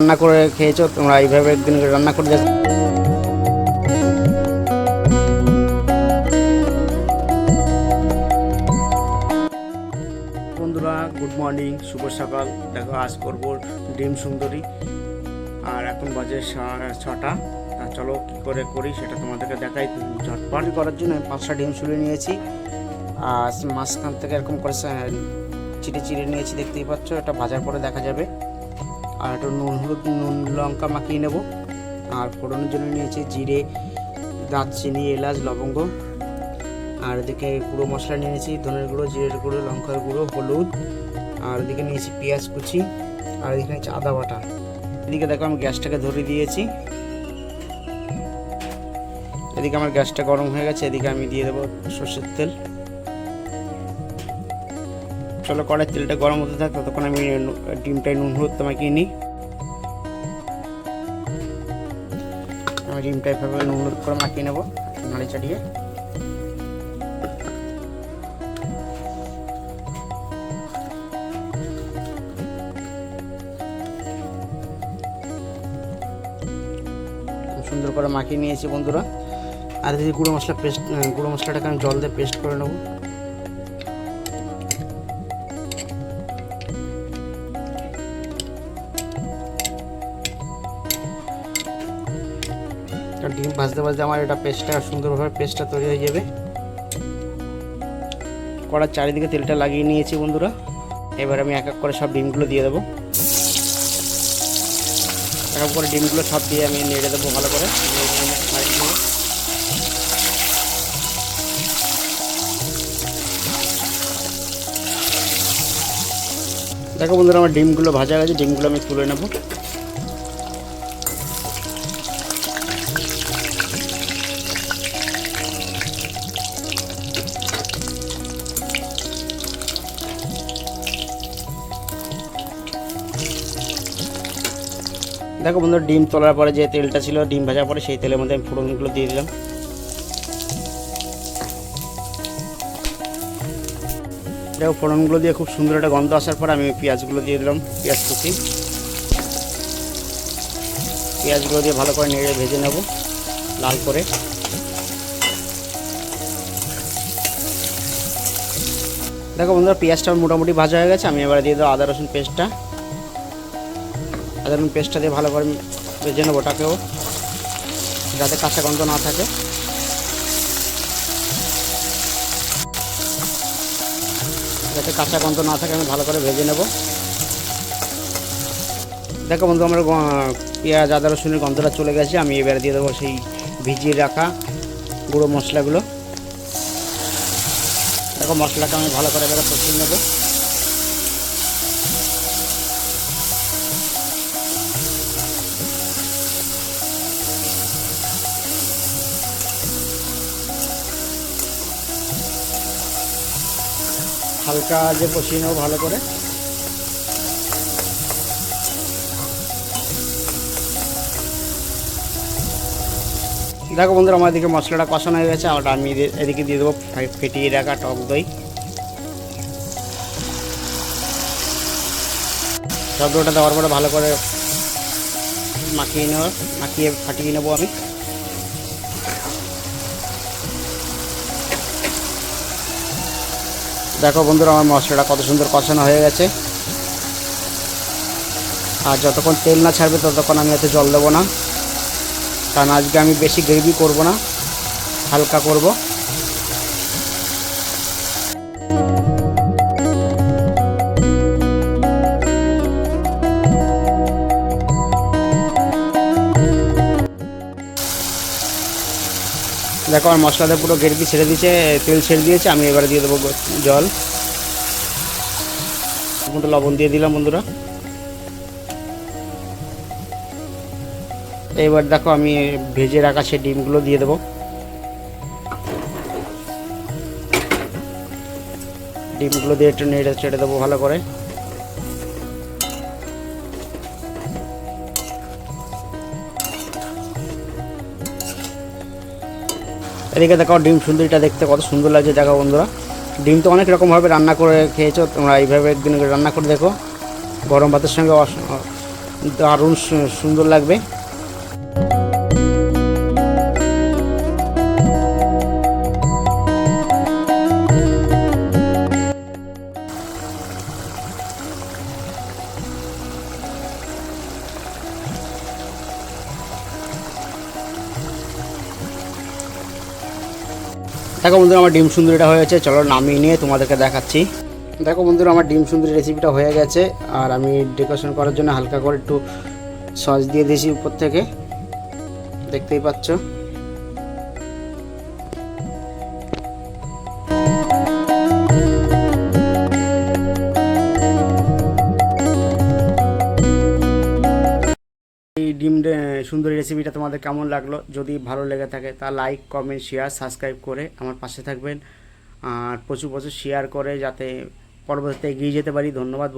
রান্না করে খেয়েছো? তোমরা এইভাবে একদিন রান্না করে দেখো। বন্ধুরা গুড মর্নিং শুভ সকাল। দেখো, আজ করব ডিম সুন্দরী। আর এখন বাজে ছটা। তা চলো, কি করে করি সেটা তোমাদেরকে দেখাই। ঝটপট করার জন্য আমি পাঁচটা ডিম ছুলে নিয়েছি। আর মাঝখান থেকে এরকম করে চিড়ে চিড়ে নিয়েছি, দেখতেই পাচ্ছ। এটা ভাজার পরে দেখা যাবে। আর একটু নুন হলুদ, নুন লঙ্কা মাখিয়ে নেব। আর ফোড়নের জন্য নিয়েছি জিরে, দারচিনি, এলাচ, লবঙ্গ। আর এদিকে গুঁড়ো মশলা নিয়েছি, ধনের গুঁড়ো, জিরের গুঁড়ো, লঙ্কার গুঁড়ো, হলুদ। আর এদিকে নিয়েছি পেঁয়াজ কুচি, আর এদিকে নিয়েছি আদা বাটা। এদিকে দেখো আমি গ্যাসটাকে ধরে দিয়েছি। এদিকে আমার গ্যাসটা গরম হয়ে গেছে, এদিকে আমি দিয়ে দেবো সর্ষের তেল। চলো কড়াই তেলটা গরম হতে থাকে, ততক্ষণ আমি ডিমটাই নুন হলুদ মাখিয়ে নিই। আমি ডিমটা এভাবে নুন করে মাখিয়ে নেব, নাড়ি চাড়িয়ে। সুন্দর করে মাখিয়ে নিয়েছি বন্ধুরা। আর যদি গুঁড়ো মশলা পেস্ট, গুঁড়ো মশলাটাকে আমি জল দিয়ে পেস্ট করে নেব। কারণ ডিম ভাজতে ভাজতে আমার এটা পেস্টটা সুন্দরভাবে পেস্টটা তৈরি হয়ে যাবে। কড়ার চারিদিকে তেলটা লাগিয়ে নিয়েছি বন্ধুরা। এবার আমি এক এক করে সব ডিমগুলো দিয়ে দেবো। এক এক করে ডিমগুলো সব দিয়ে আমি নেড়ে দেবো ভালো করে। দেখো বন্ধুরা, আমার ডিমগুলো ভাজা গেছে, ডিমগুলো আমি তুলে নেব। দেখো বন্ধু, ডিম তোলার পরে যে তেলটা ছিল, ডিম ভাজার পরে সেই তেলের মধ্যে আমি ফোড়নগুলো দিয়ে দিলাম। দেখো, ফোড়নগুলো দিয়ে খুব সুন্দর একটা গন্ধ আসার পর আমি পেঁয়াজগুলো দিয়ে দিলাম, পেঁয়াজ কুচি। পেঁয়াজগুলো দিয়ে ভালো করে নেড়ে ভেজে নেব, লাল করে। দেখো বন্ধুরা পেঁয়াজটা মোটামুটি ভাজা হয়ে গেছে, আমি এবার দিয়ে দেবো আদা রসুন পেস্টটা। আদা রসুন পেস্টটা দিয়ে ভালো করে ভেজে নেব ওটাকেও, যাতে কাঁচা গন্ধ না থাকে। যাতে কাঁচা গন্ধ না থাকে, আমি ভালো করে ভেজে নেব। দেখো বন্ধু, আমার পেঁয়াজ, আদা, রসুনের গন্ধটা চলে গেছে। আমি এবারে দিয়ে দেবো সেই ভিজিয়ে রাখা গুঁড়ো মশলাগুলো। দেখো মশলাটা আমি ভালো করে এবারে কষিয়ে নেব। হালকা যে কষিয়ে নেব ভালো করে। দেখো বন্ধুরা, আমার এদিকে মশলাটা কষানো হয়ে গেছে আর আমি এদি- এদিকে দিয়ে দেবো ফেটিয়ে রাখা টক দই। টক দইটা দেওয়ার পরে ভালো করে মাখিয়ে নেব, মাখিয়ে ফাটিয়ে নেব আমি। দেখো বন্ধুরা, আমার মশলাটা কত সুন্দর কষানো হয়ে গেছে। আর যতক্ষণ তেল না ছাড়বে, ততক্ষণ আমি এতে জল দেবো না। কারণ আজকে আমি বেশি গ্রেভি করব না, হালকা করব। দেখো, আমার মশলাতে পুরো গ্রেভি ছেড়ে দিয়েছে, তেল ছেড়ে দিয়েছে, আমি এবারে দিয়ে দেবো জল। একটু লবণ দিয়ে দিলাম বন্ধুরা। এবার দেখো, আমি ভেজে রাখা সে ডিমগুলো দিয়ে দেবো। ডিমগুলো দিয়ে একটু নেড়ে ছেড়ে দেবো ভালো করে। এদিকে দেখো ডিম সুন্দরীটা দেখতে কত সুন্দর লাগছে, দেখো বন্ধুরা। ডিম তো অনেক রকমভাবে রান্না করে খেয়েছো, তোমরা এইভাবে একদিন রান্না করে দেখো। গরম ভাতের সঙ্গে দারুণ সুন্দর লাগবে। দেখো বন্ধুরা, আমার ডিম সুন্দরীটা হয়েছে চলো নামিয়ে নিয়ে তোমাদেরকে দেখাচ্ছি। দেখো বন্ধুরা, আমার ডিম সুন্দরী রেসিপিটা হয়ে গেছে। আর আমি ডেকোরেশন করার জন্য হালকা করে একটু সস দিয়ে দিয়েছি উপর থেকে। দেখতেই পাচ্ছ? সুন্দরী রেসিপিটা তোমাদের কেমন লাগল? যদি ভালো লেগে থাকে, তা লাইক কমেন্ট শেয়ার সাবস্ক্রাইব করে আমার পাশে থাকবেন। আর প্রচুর প্রচুর শেয়ার করে যাতে পরবর্তীতে এগিয়ে যেতে পারি। ধন্যবাদ।